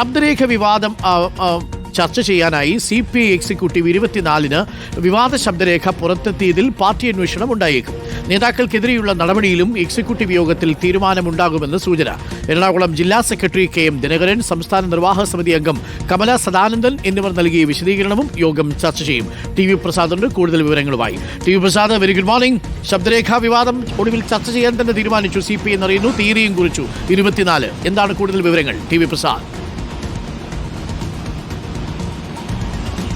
ശബ്ദരേഖ വിവാദം ചർച്ച ചെയ്യാനായി സി പി ഐ എക്സിക്യൂട്ടീവ് ഇരുപത്തിനാലിന് വിവാദ ശബ്ദരേഖ പുറത്തെത്തിയതിൽ പാർട്ടി അന്വേഷണം ഉണ്ടായേക്കും. നേതാക്കൾക്കെതിരെയുള്ള നടപടിയിലും എക്സിക്യൂട്ടീവ് യോഗത്തിൽ തീരുമാനമുണ്ടാകുമെന്ന് സൂചന. എറണാകുളം ജില്ലാ സെക്രട്ടറി കെ എം ദിനകരൻ സംസ്ഥാന നിർവാഹക സമിതി അംഗം കമല സദാനന്ദൻ എന്നിവർ നൽകിയ വിശദീകരണവും യോഗം ചർച്ച ചെയ്യും. ടി വി പ്രസാദുണ്ട് കൂടുതൽ വിവരങ്ങളുമായി. T V Prasad very good morning ശബ്ദരേഖ വിവാദം ഒടുവിൽ ചർച്ച ചെയ്യാൻ തന്നെ തീരുമാനിച്ചു. സി പി എന്നറിയുന്നു തീയതിയും കുറിച്ചു. ഇരുപത്തിനാല്. എന്താണ് കൂടുതൽ വിവരങ്ങൾ? T V Prasad.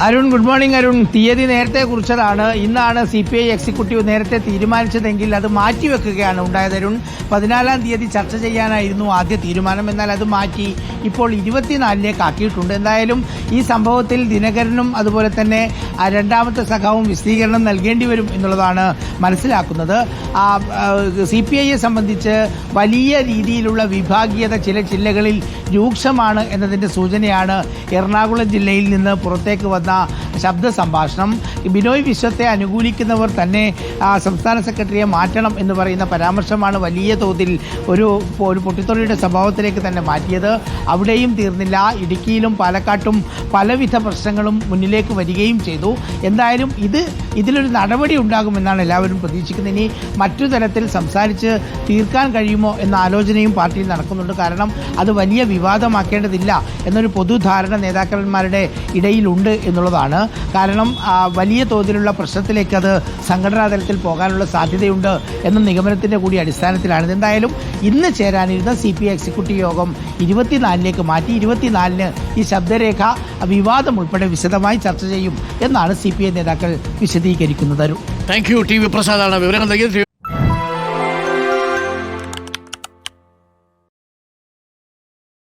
Arun good morning Arun. തീയതി നേരത്തെ കുറിച്ചതാണ്. ഇന്നാണ് സി പി ഐ എക്സിക്യൂട്ടീവ് നേരത്തെ തീരുമാനിച്ചതെങ്കിൽ അത് മാറ്റിവെക്കുകയാണ് ഉണ്ടായത് അരുൺ. പതിനാലാം തീയതി ചർച്ച ചെയ്യാനായിരുന്നു ആദ്യ തീരുമാനം. എന്നാൽ അത് മാറ്റി ഇപ്പോൾ ഇരുപത്തിനാലിലേക്ക് ആക്കിയിട്ടുണ്ട്. എന്തായാലും ഈ സംഭവത്തിൽ ദിനകരനും അതുപോലെ തന്നെ രണ്ടാമത്തെ സഖാവും വിശദീകരണം നൽകേണ്ടി വരും എന്നുള്ളതാണ് മനസ്സിലാക്കുന്നത്. സി പി ഐയെ സംബന്ധിച്ച് വലിയ രീതിയിലുള്ള വിഭാഗീയത ചില ജില്ലകളിൽ രൂക്ഷമാണ് എന്നതിന്റെ സൂചനയാണ് എറണാകുളം ജില്ലയിൽ നിന്ന് പുറത്തേക്ക് വന്ന ശബ്ദ സംഭാഷണം. ബിനോയ് വിശ്വത്തെ അനുകൂലിക്കുന്നവർ തന്നെ സംസ്ഥാന സെക്രട്ടറിയെ മാറ്റണം എന്ന് പറയുന്ന പരാമർശമാണ് വലിയ തോതിൽ ഒരു ഒരു പൊട്ടിത്തൊഴിയുടെ സ്വഭാവത്തിലേക്ക് തന്നെ മാറ്റിയത്. അവിടെയും തീർന്നില്ല. ഇടുക്കിയിലും പാലക്കാട്ടും പലവിധ പ്രശ്നങ്ങളും മുന്നിലേക്ക് വരികയും ചെയ്തു. എന്തായാലും ഇത് ഇതിലൊരു നടപടി ഉണ്ടാകുമെന്നാണ് എല്ലാവരും പ്രതീക്ഷിക്കുന്നത്. ഇനി മറ്റു തരത്തിൽ സംസാരിച്ച് തീർക്കാൻ കഴിയുമോ എന്ന ആലോചനയും പാർട്ടിയിൽ നടക്കുന്നുണ്ട്. കാരണം അത് വലിയ വിവാദമാക്കേണ്ടതില്ല എന്നൊരു പൊതുധാരണ നേതാക്കന്മാരുടെ ഇടയിലുണ്ട് എന്നുള്ളതാണ്. കാരണം വലിയ തോതിലുള്ള പ്രശ്നത്തിലേക്ക് അത് സംഘടനാ തലത്തിൽ പോകാനുള്ള സാധ്യതയുണ്ട് എന്ന നിഗമനത്തിന്റെ കൂടി അടിസ്ഥാനത്തിലാണ്. ഇതെന്തായാലും ഇന്ന് ചേരാനിരുന്ന സി പി എക്സിക്യൂട്ടീവ് യോഗം ഇരുപത്തിനാലിലേക്ക് മാറ്റി ഇരുപത്തിനാലിന് ഈ ശബ്ദരേഖ വിവാദം ഉൾപ്പെടെ വിശദമായി ചർച്ച ചെയ്യും എന്നാണ് സി പി ഐ നേതാക്കൾ വിശദീകരിക്കുന്നത്. താങ്ക് യു ടി വി പ്രസാദാണ്. വിവരങ്ങൾ നൽകിയത്